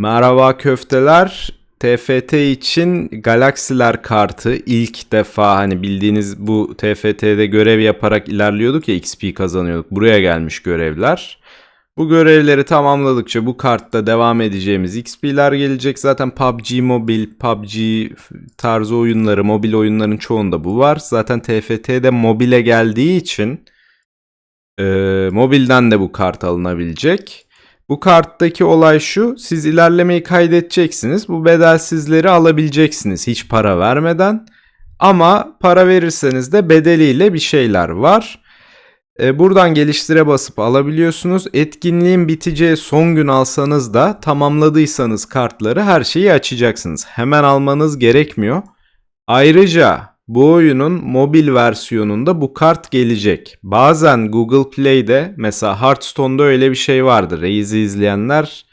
Merhaba köfteler. TFT için Galaksiler kartı ilk defa hani bildiğiniz bu TFT'de görev yaparak ilerliyorduk ya XP kazanıyorduk. Buraya gelmiş görevler. Bu görevleri tamamladıkça bu kartta devam edeceğimiz XP'ler gelecek. Zaten PUBG Mobile, PUBG tarzı oyunları, mobil oyunların çoğunda bu var. Zaten TFT'de mobile geldiği için e, mobilden de bu kart alınabilecek. Bu karttaki olay şu. Siz ilerlemeyi kaydedeceksiniz. Bu bedelsizleri alabileceksiniz hiç para vermeden. Ama para verirseniz de bedeliyle bir şeyler var. E, buradan geliştire basıp alabiliyorsunuz. Etkinliğin biteceği son gün alsanız da tamamladıysanız kartları her şeyi açacaksınız. Hemen almanız gerekmiyor. Ayrıca bu oyunun mobil versiyonunda bu kart gelecek. Bazen Google Play'de mesela Hearthstone'da öyle bir şey vardı. Reis'i izleyenler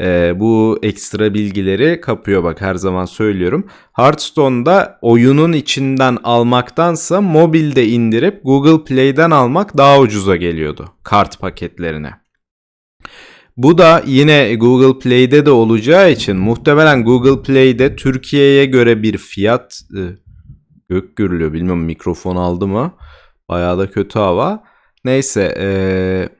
e, bu ekstra bilgileri kapıyor bak her zaman söylüyorum. Hearthstone'da oyunun içinden almaktansa mobilde indirip Google Play'den almak daha ucuza geliyordu kart paketlerine. Bu da yine Google Play'de de olacağı için muhtemelen Google Play'de Türkiye'ye göre bir fiyat e, gök gürülüyor. Bilmiyorum mikrofon aldı mı? Bayağı da kötü hava. Neyse eee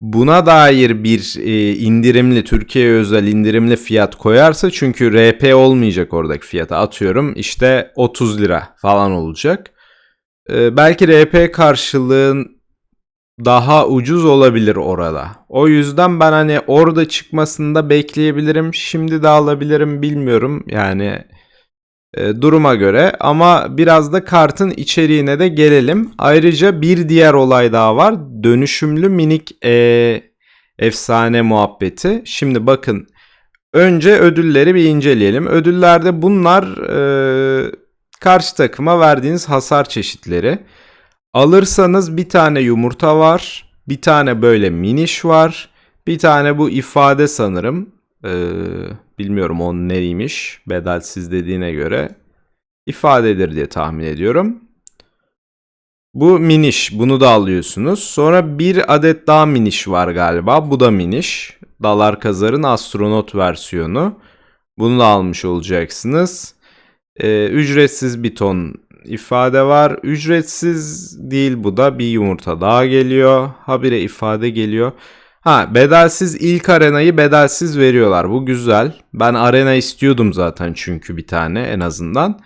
buna dair bir e, indirimli Türkiye özel indirimli fiyat koyarsa çünkü RP olmayacak oradaki fiyata atıyorum işte 30 lira falan olacak. E, belki RP karşılığın daha ucuz olabilir orada. O yüzden ben hani orada çıkmasında bekleyebilirim. Şimdi de alabilirim bilmiyorum. Yani duruma göre ama biraz da kartın içeriğine de gelelim. Ayrıca bir diğer olay daha var. Dönüşümlü minik e, efsane muhabbeti. Şimdi bakın önce ödülleri bir inceleyelim. Ödüllerde bunlar e, karşı takıma verdiğiniz hasar çeşitleri. Alırsanız bir tane yumurta var. Bir tane böyle miniş var. Bir tane bu ifade sanırım. Ee, bilmiyorum o neymiş. Bedelsiz dediğine göre. ifadedir diye tahmin ediyorum. Bu miniş. Bunu da alıyorsunuz. Sonra bir adet daha miniş var galiba. Bu da miniş. Dalar Kazar'ın astronot versiyonu. Bunu da almış olacaksınız. Ee, ücretsiz bir ton ifade var. Ücretsiz değil bu da bir yumurta daha geliyor. Habire ifade geliyor. Ha bedelsiz ilk arenayı bedelsiz veriyorlar. Bu güzel. Ben arena istiyordum zaten çünkü bir tane en azından.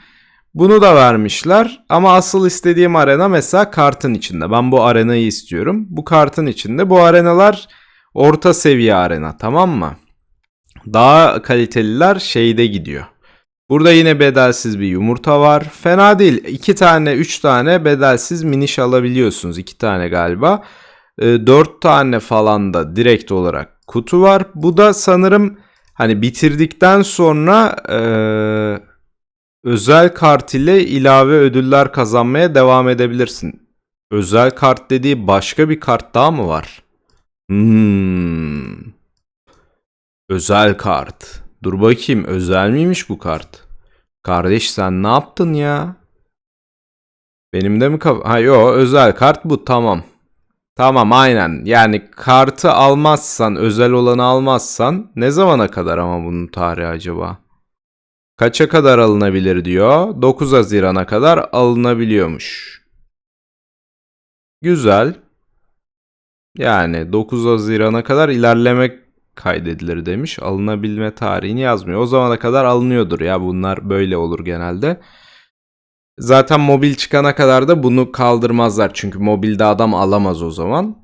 Bunu da vermişler ama asıl istediğim arena mesela kartın içinde. Ben bu arenayı istiyorum. Bu kartın içinde. Bu arenalar orta seviye arena tamam mı? Daha kaliteliler şeyde gidiyor. Burada yine bedelsiz bir yumurta var. Fena değil. 2 tane 3 tane bedelsiz miniş alabiliyorsunuz. 2 tane galiba. 4 ee, tane falan da direkt olarak kutu var. Bu da sanırım hani bitirdikten sonra e, özel kart ile ilave ödüller kazanmaya devam edebilirsin. Özel kart dediği başka bir kart daha mı var? Hmm. Özel kart. Dur bakayım özel miymiş bu kart? Kardeş sen ne yaptın ya? Benim de mi kaf... Ha yo özel kart bu tamam. Tamam aynen. Yani kartı almazsan, özel olanı almazsan ne zamana kadar ama bunun tarihi acaba? Kaça kadar alınabilir diyor. 9 Haziran'a kadar alınabiliyormuş. Güzel. Yani 9 Haziran'a kadar ilerlemek kaydedilir demiş. Alınabilme tarihini yazmıyor. O zamana kadar alınıyordur ya bunlar böyle olur genelde. Zaten mobil çıkana kadar da bunu kaldırmazlar. Çünkü mobilde adam alamaz o zaman.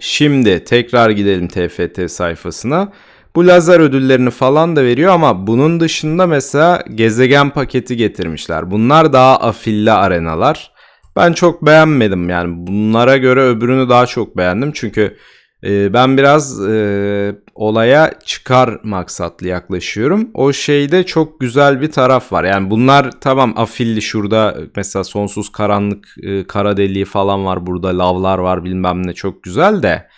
Şimdi tekrar gidelim TFT sayfasına. Bu lazer ödüllerini falan da veriyor ama bunun dışında mesela gezegen paketi getirmişler. Bunlar daha afilli arenalar. Ben çok beğenmedim yani bunlara göre öbürünü daha çok beğendim. Çünkü ben biraz e, olaya çıkar maksatlı yaklaşıyorum. O şeyde çok güzel bir taraf var. Yani bunlar tamam afilli şurada mesela sonsuz karanlık e, kara deliği falan var. Burada lavlar var bilmem ne çok güzel de.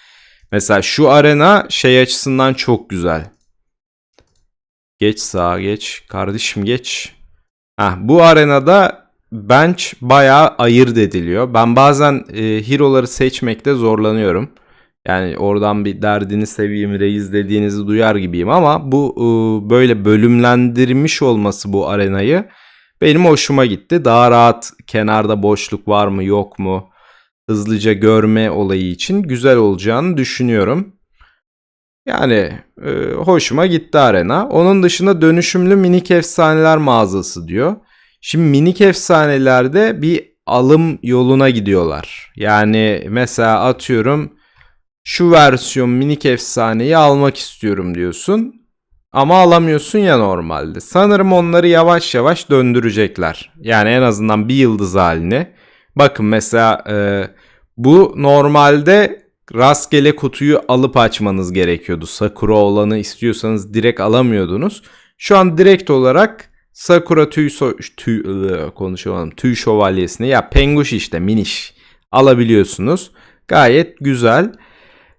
Mesela şu arena şey açısından çok güzel. Geç sağa geç. Kardeşim geç. Heh, bu arenada bench bayağı ayırt ediliyor. Ben bazen e, hero'ları seçmekte zorlanıyorum. Yani oradan bir derdini seveyim reis dediğinizi duyar gibiyim ama bu e, böyle bölümlendirmiş olması bu arenayı benim hoşuma gitti. Daha rahat kenarda boşluk var mı yok mu hızlıca görme olayı için güzel olacağını düşünüyorum. Yani e, hoşuma gitti arena. Onun dışında dönüşümlü minik efsaneler mağazası diyor. Şimdi minik efsanelerde bir alım yoluna gidiyorlar. Yani mesela atıyorum şu versiyon minik efsaneyi almak istiyorum diyorsun. Ama alamıyorsun ya normalde. Sanırım onları yavaş yavaş döndürecekler. Yani en azından bir yıldız haline. Bakın mesela e, bu normalde rastgele kutuyu alıp açmanız gerekiyordu. Sakura olanı istiyorsanız direkt alamıyordunuz. Şu an direkt olarak Sakura tüy, so- tüy ıı, konuşamadım. Tüy şövalyesini ya penguş işte miniş alabiliyorsunuz. Gayet güzel.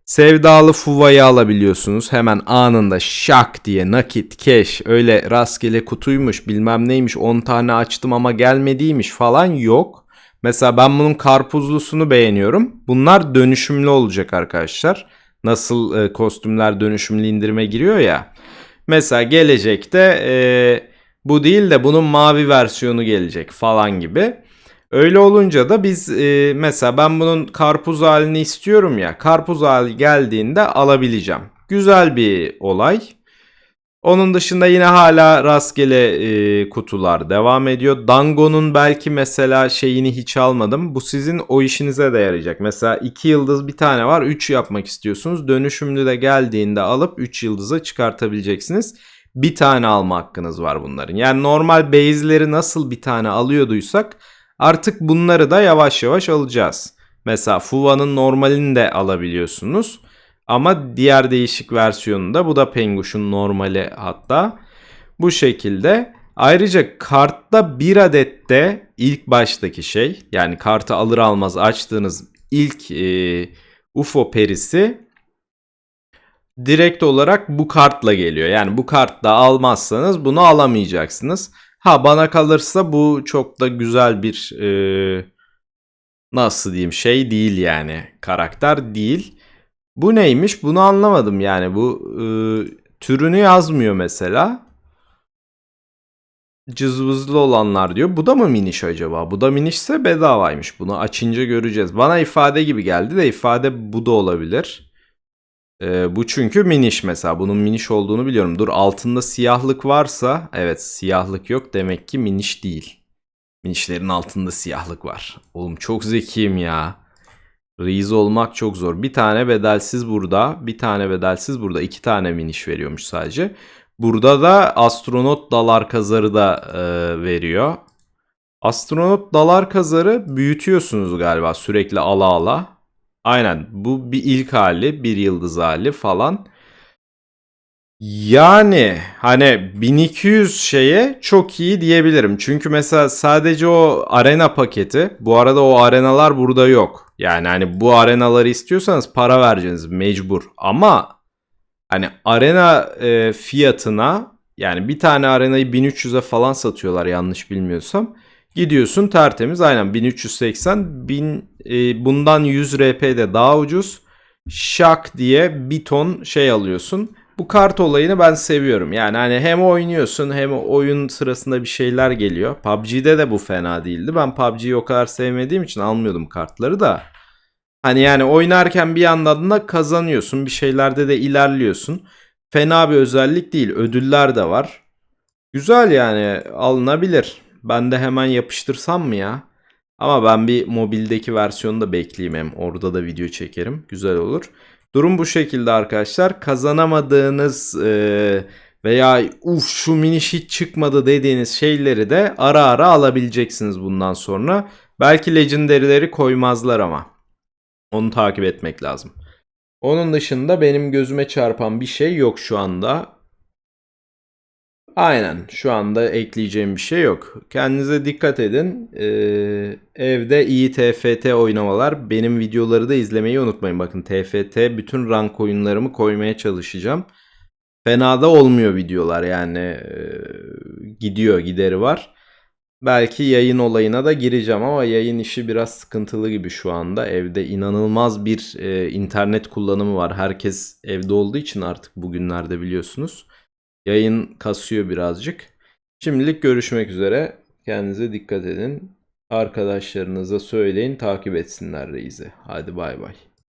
Sevdalı Fuva'yı alabiliyorsunuz. Hemen anında şak diye nakit, cash, öyle rastgele kutuymuş bilmem neymiş 10 tane açtım ama gelmediymiş falan yok. Mesela ben bunun karpuzlusunu beğeniyorum. Bunlar dönüşümlü olacak arkadaşlar. Nasıl e, kostümler dönüşümlü indirime giriyor ya. Mesela gelecekte e, bu değil de bunun mavi versiyonu gelecek falan gibi. Öyle olunca da biz e, mesela ben bunun karpuz halini istiyorum ya. Karpuz hali geldiğinde alabileceğim. Güzel bir olay. Onun dışında yine hala rastgele e, kutular devam ediyor. Dango'nun belki mesela şeyini hiç almadım. Bu sizin o işinize de yarayacak. Mesela 2 yıldız bir tane var. 3 yapmak istiyorsunuz. Dönüşümlü de geldiğinde alıp 3 yıldıza çıkartabileceksiniz. Bir tane alma hakkınız var bunların. Yani normal base'leri nasıl bir tane alıyorduysak artık bunları da yavaş yavaş alacağız. Mesela Fuva'nın normalini de alabiliyorsunuz. Ama diğer değişik versiyonunda bu da Penguş'un normali hatta. Bu şekilde. Ayrıca kartta bir adet de ilk baştaki şey yani kartı alır almaz açtığınız ilk e, UFO perisi direkt olarak bu kartla geliyor. Yani bu kartla almazsanız bunu alamayacaksınız. Ha bana kalırsa bu çok da güzel bir e, nasıl diyeyim şey değil yani karakter değil. Bu neymiş? Bunu anlamadım yani. Bu e, türünü yazmıyor mesela. Cızvızlı olanlar diyor. Bu da mı miniş acaba? Bu da minişse bedavaymış. Bunu açınca göreceğiz. Bana ifade gibi geldi de ifade bu da olabilir. E, bu çünkü miniş mesela. Bunun miniş olduğunu biliyorum. Dur altında siyahlık varsa. Evet siyahlık yok. Demek ki miniş değil. Minişlerin altında siyahlık var. Oğlum çok zekiyim ya. Reis olmak çok zor. Bir tane bedelsiz burada. Bir tane bedelsiz burada. iki tane miniş veriyormuş sadece. Burada da astronot dalar kazarı da e, veriyor. Astronot dalar kazarı büyütüyorsunuz galiba sürekli ala ala. Aynen bu bir ilk hali bir yıldız hali falan. Yani hani 1200 şeye çok iyi diyebilirim. Çünkü mesela sadece o arena paketi bu arada o arenalar burada yok. Yani hani bu arenaları istiyorsanız para vereceksiniz mecbur. Ama hani arena e, fiyatına yani bir tane arenayı 1300'e falan satıyorlar yanlış bilmiyorsam. Gidiyorsun tertemiz aynen 1380 bin, e, bundan 100 RP de daha ucuz. Şak diye bir ton şey alıyorsun. Bu kart olayını ben seviyorum. Yani hani hem oynuyorsun hem oyun sırasında bir şeyler geliyor. PUBG'de de bu fena değildi. Ben PUBG'yi o kadar sevmediğim için almıyordum kartları da. Hani yani oynarken bir yandan da kazanıyorsun. Bir şeylerde de ilerliyorsun. Fena bir özellik değil. Ödüller de var. Güzel yani alınabilir. Ben de hemen yapıştırsam mı ya? Ama ben bir mobildeki versiyonu da bekleyeyim hem orada da video çekerim. Güzel olur. Durum bu şekilde arkadaşlar. Kazanamadığınız e, veya uf şu miniş hiç çıkmadı dediğiniz şeyleri de ara ara alabileceksiniz bundan sonra. Belki legendary'leri koymazlar ama. Onu takip etmek lazım. Onun dışında benim gözüme çarpan bir şey yok şu anda. Aynen şu anda ekleyeceğim bir şey yok. Kendinize dikkat edin. Ee, evde iyi TFT oynamalar. Benim videoları da izlemeyi unutmayın. Bakın TFT bütün rank oyunlarımı koymaya çalışacağım. Fena da olmuyor videolar yani. Ee, gidiyor gideri var. Belki yayın olayına da gireceğim ama yayın işi biraz sıkıntılı gibi şu anda. Evde inanılmaz bir e, internet kullanımı var. Herkes evde olduğu için artık bugünlerde biliyorsunuz. Yayın kasıyor birazcık. Şimdilik görüşmek üzere. Kendinize dikkat edin. Arkadaşlarınıza söyleyin takip etsinler Reis'i. Hadi bay bay.